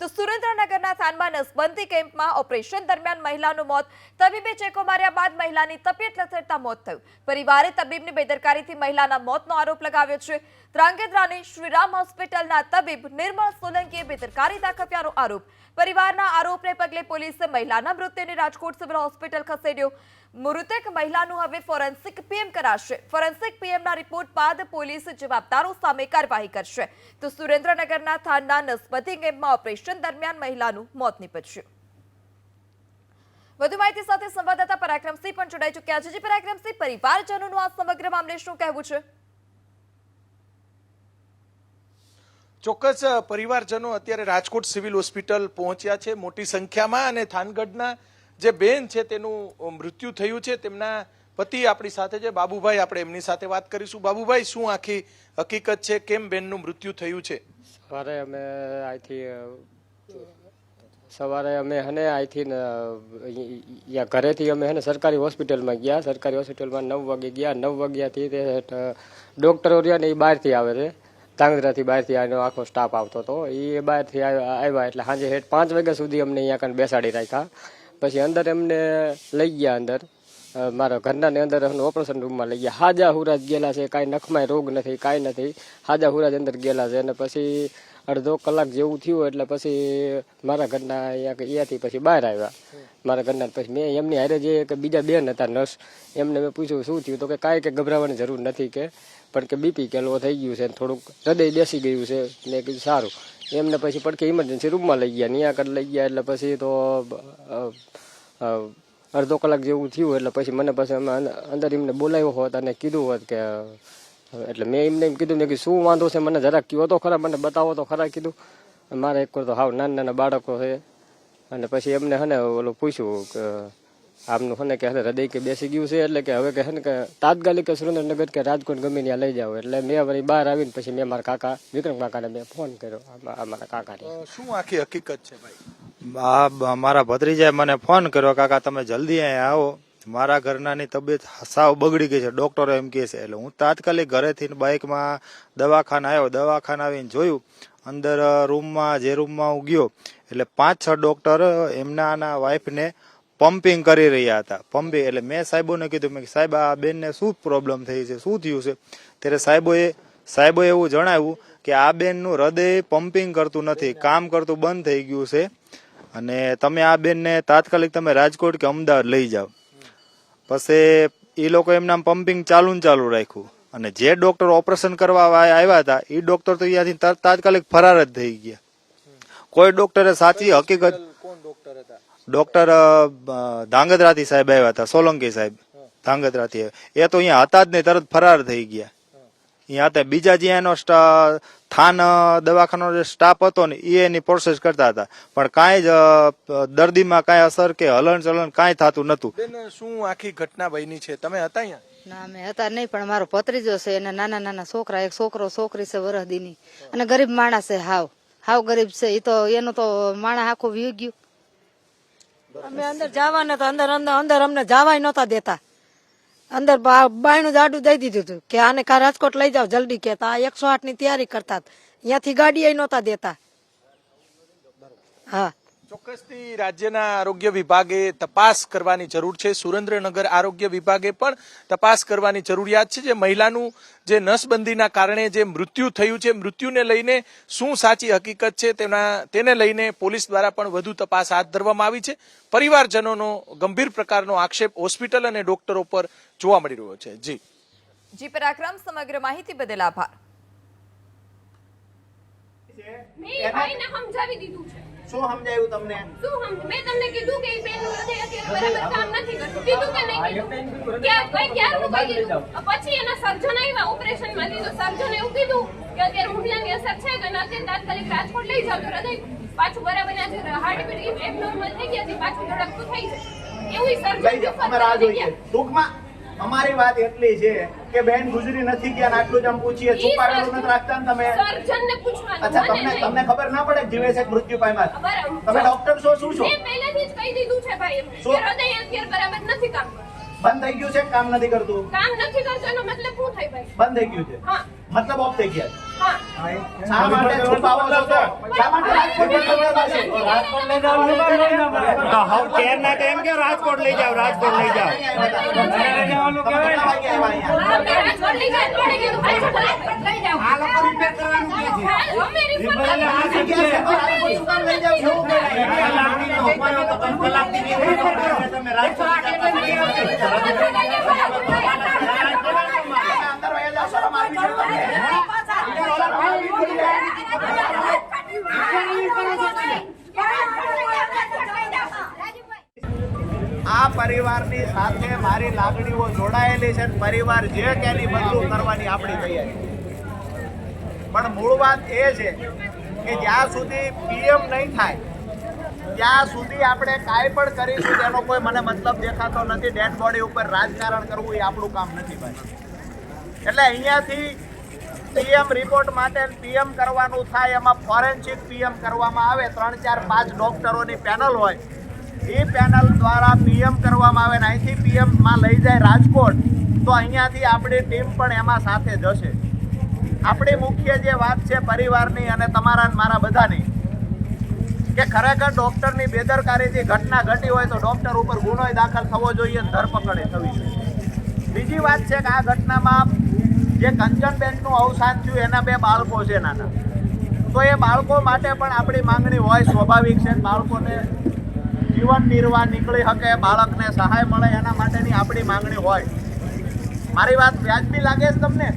તો સુરેન્દ્રનગરના થાનમાં નસબંધી કેમ્પમાં ઓપરેશન દરમિયાન મહિલાનું મોત. તબીબે ચેકો માર્યા બાદ મહિલાની તબિયત લથડતા મોત થયું. પરિવારે તબીબની બેદરકારીથી મહિલાના મોતનો આરોપ લગાવ્યો છે. ધ્રાંગધ્રાની શ્રીરામ હોસ્પિટલના તબીબ નિર્મળ સોલંકીએ બેદરકારી દાખવ્યાનો આરોપ. પરિવારના આરોપને પગલે પોલીસે મહિલાના મૃત્યુને રાજકોટ સિવિલ હોસ્પિટલ ખસેડ્યો. મૃતક મહિલાનું હવે ફોરેન્સિક પીએમ કરાશે. ફોરેન્સિક પીએમના રિપોર્ટ બાદ પોલીસ જવાબદારો સામે કાર્યવાહી કરશે. તો સુરેન્દ્રનગરના થાનના નસબતી ગેમમાં ઓપરેશન દરમિયાન મહિલાનું મોત નીપજ્યું. વધુ માહિતી સાથે સંવાદદાતા પરાક્રમસિંહ પણ જોડાઈ ચૂક્યા છે. જે પરાક્રમસિંહ, પરિવારજનોનું આ સમગ્ર મામલે શું કહેવું છે? ચોક્કસ પરિવારજનો અત્યારે રાજકોટ સિવિલ હોસ્પિટલ પહોંચ્યા છે મોટી સંખ્યામાં અને થાનગઢના જે બેન છે તેનું મૃત્યુ થયું છે, તેમના પતિ આપણી સાથે છે. બાબુભાઈ, આપણે એમની સાથે વાત કરીશું. બાબુભાઈ, શું આખી હકીકત છે? કેમ બેનનું મૃત્યુ થયું છે? સવારે અમે અહીંથી સવારે અમે હને અહીંથી ઘરેથી અમે હે સરકારી હોસ્પિટલમાં ગયા. સરકારી હોસ્પિટલમાં નવ વાગે ગયા. નવ વાગ્યાથી તે ડૉક્ટરો રહ્યા ને એ બહારથી આવે છે. ધાંગધ્રાથી બહારથી આનો આખો સ્ટાફ આવતો હતો. એ બહારથી આવ્યા એટલે સાંજે હેઠ પાંચ વાગ્યા સુધી અમને અહીંયા કાન બેસાડી રાખ્યા. પછી અંદર એમને લઈ ગયા અંદર. મારા ઘરના ને અંદર ઓપરેશન રૂમમાં લઈ ગયા. હાજા હુરાજ ગયેલા છે, કાંઈ નખમાં રોગ નથી, કાંઈ નથી. હાજા હુરાજ અંદર ગયેલા છે અને પછી અડધો કલાક જેવું થયું એટલે પછી મારા ઘરના અહીંયા અહીંયાથી પછી બહાર આવ્યા. મારા ઘરના પછી મેં એમની હારે જે કે બીજા બેન હતા નર્સ એમને મેં પૂછ્યું શું થયું? તો કે કાંઈ કે ગભરાવાની જરૂર નથી કે, પણ કે બીપી કે થઈ ગયું છે ને થોડુંક હૃદય બેસી ગયું છે. મેં કીધું સારું. એમને પછી પડખે ઇમરજન્સી રૂમમાં લઈ ગયા ત્યાં આગળ લઈ ગયા, એટલે પછી તો અડધો કલાક જેવું થયું, એટલે પછી મને પછી અમે અંદર એમને બોલાવ્યો હોત અને કીધું હોત કે, એટલે મેં એમને એમ કીધું મેં કે શું વાંધો છે? મને જરાક કયો તો ખરા, મને બતાવો તો ખરા કીધું. મારે એક તો હાવ નાના નાના બાળકો છે. અને પછી એમને હને ઓલું પૂછ્યું કે આમનું હને કે હૃદય કે બેસી ગયું છે એટલે કે હવે કે ને કે તાત્કાલિક સુરેન્દ્રનગર કે રાજકોટ ગમે ત્યાં લઈ જાઓ. એટલે મેં વળી બહાર આવીને પછી મેં મારા કાકા વિક્રમ કાકાને મેં ફોન કર્યો. આ- આ મારા કાકાને. શું આખી હકીકત છે ભાઈ? મારા ભત્રીજાએ મને ફોન કર્યો કાકા તમે જલ્દી અહીંયા આવો. મારા ઘરનાની તબિયત સાવ બગડી ગઈ છે. ડોક્ટરો એમ કહે છે. એટલે હું તાત્કાલિક ઘરેથી બાઇકમાં દવાખાના આવ્યો. દવાખાના આવીને જોયું. અંદર રૂમમાં જે રૂમમાં હું ગયો. એટલે પાંચ છ ડોક્ટર એમના વાઇફને વાઈફને પમ્પિંગ કરી રહ્યા હતા. પમ્પિંગ એટલે મેં સાહેબોને કીધું મેં સાહેબ, આ બેનને શું પ્રોબ્લેમ થઈ છે? શું થયું છે? ત્યારે સાહેબોએ સાહેબોએ એવું જણાવ્યું કે આ બેનનું હૃદય પમ્પિંગ કરતું નથી, કામ કરતું બંધ થઈ ગયું છે. અને તમે આ બેનને તાત્કાલિક તમે રાજકોટ કે અમદાવાદ લઈ જાઓ. પછી એ લોકો એમના પમ્પિંગ ચાલુ ને ચાલુ રાખ્યું. અને જે ડોક્ટર ઓપરેશન કરવા આવ્યા હતા એ ડોક્ટર તો અહીંયાથી તાત્કાલિક ફરાર જ થઈ ગયા. કોઈ ડોક્ટરે સાચી હકીકત ડોક્ટર ધાંગધ્રાથી સાહેબ આવ્યા હતા સોલંકી સાહેબ ધાંગધ્રાથી. એ તો અહીંયા હતા જ નહીં તરત ફરાર થઈ ગયા. અહીંયા હતા. બીજા જે એનો સ્ટા- થાન દવાખાનો જે સ્ટાફ હતો ને એ એની પ્રોસેસ કરતા હતા. પણ કાંઈ જ દર્દીમાં કાંઈ અસર કે હલન ચલન કાંઈ થતું નતું શું આખી ઘટના બની છે? તમે હતા અહીંયા? ના અમે હતા નહીં પણ મારો ભત્રીજો છે એને નાના નાના છોકરા એક છોકરો છોકરી છે વરહદીની. અને ગરીબ માણસ છે હાવ. હાવ ગરીબ છે. એ તો એનું તો માણસ આખું વી ગયું અમે અંદર જવાના નતા અંદર અંદર અંદર અમને જવાય નહોતા દેતા. અંદર બાયણું જાડું દઈ દીધું હતું કે આને કા રાજકોટ લઈ જાઓ જલ્દી કે આ એકસો આઠની તૈયારી કરતા. અહીંયાથી ગાડી નહોતા દેતા. હા. ચોક્કસથી રાજ્યના આરોગ્ય વિભાગે તપાસ કરવાની જરૂર છે. સુરેન્દ્રનગર આરોગ્ય વિભાગે પણ તપાસ કરવાની જરૂરિયાત છે. જે મહિલાનું જે નસબંધીના કારણે જે મૃત્યુ થયું છે, મૃત્યુને લઈને શું સાચી હકીકત છે તેના, તેને લઈને પોલીસ દ્વારા પણ વધુ તપાસ હાથ ધરવામાં આવી છે. પરિવારજનોનો ગંભીર પ્રકારનો આક્ષેપ હોસ્પિટલ અને ડોક્ટરો પર જોવા મળી રહ્યો છે. જી. જી, પરાક્રમ, સમગ્ર માહિતી બદલ આભાર. મેં ભાઈને સમજાવી દીધું છે. શું સમજાયું તમને? શું મેં તમને કીધું કે એ બેનનું હૃદય અત્યારે બરાબર કામ નથી કરતું. કીધું કે નહીં કીધું. ક્યાં કઈ ક્યારનું કહી દીધું પછી એના સર્જન આવ્યા ઓપરેશનમાં લીધું. સર્જન એવું કીધું કે અત્યારે હુમલાની અસર છે તો અત્યારે તાત્કાલિક રાજકોટ લઈ જાવ તો હૃદય પાછું બરાબર આજે હાર્ટબીટ એબનોર્મલ થઈ ગયા છે પાછું ધડકતું થઈ જાય. એવું સર્જન લઈ અમે રાહ જોઈએ. ટૂંકમાં અમારી વાત એટલી છે કે બેન ગુજરી નથી ગયા આટલું જ આમ પૂછીએ. છુપાડેલું નથી રાખતા ને તમે. અચ્છા તમને તમને ખબર ના પડે જીવે છે મૃત્યુ પામ્યા? તમે ડોક્ટર છો શું છો? મેં પહેલેથી જ કહી દીધું છે ભાઈ એમને શું? કે હૃદય બરાબર નથી કામ કરતું. બંધ થઈ ગયું છે? કામ નથી કરતું? કામ નથી કરતું એનો મતલબ શું થાય ભાઈ? બંધ થઈ ગયું છે. હા. મતલબ ઓફ થઈ ગયા છે. શા માટે છુપાવો છો તો? શા માટે રાજકોટ લઈ જાવ તો હવે કેરના તો એમ કે રાજકોટ લઈ જાવ રાજકોટ લઈ જાવ લઈ. આ લોકો રિપેર કરવાનું છે રાજકોટ લઈ જાવ આ પરિવારની સાથે મારી લાગણીઓ જોડાયેલી છે પરિવાર જે કેની બધું કરવાની આપણી તૈયારી. પણ મૂળ વાત એ છે કે જ્યાં સુધી પીએમ નહીં થાય ત્યાં સુધી આપણે કાંઈ પણ કરીશું, તેનો કોઈ મને મતલબ દેખાતો નથી. ડેડ બોડી ઉપર રાજકારણ કરવું એ આપણું કામ નથી ભાઈ. એટલે અહીંયાથી પીએમ રિપોર્ટ માટે પીએમ કરવાનું થાય, એમાં ફોરેન્સિક પીએમ કરવામાં આવે. ત્રણ, ચાર, પાંચ ડોક્ટરોની પેનલ હોય. એ પેનલ દ્વારા પીએમ કરવામાં આવે ને અહીંથી પીએમમાં લઈ જાય રાજકોટ, તો અહીંયાથી આપણી ટીમ પણ એમાં સાથે જશે. આપણી મુખ્ય જે વાત છે પરિવારની અને તમારા મારા બધાની કે ખરેખર ડોક્ટરની બેદરકારીથી ઘટના ઘટી હોય તો ડોક્ટર ઉપર ગુનો દાખલ થવો જોઈએ અને ધરપકડ થવી જોઈએ. બીજી વાત છે કે આ ઘટનામાં જે કંચનબેનનું અવસાન થયું એના બે બાળકો છે નાના. તો એ બાળકો માટે પણ આપણી માંગણી હોય સ્વાભાવિક છે બાળકોને જીવન નિર્વાહ નીકળી શકે બાળકને સહાય મળે એના માટેની આપણી માંગણી હોય. મારી વાત વ્યાજબી લાગે છે તમને?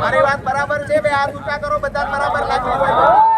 મારી વાત બરાબર છે બે હાથ ઊંચા કરો બધા બરાબર લાગે હોય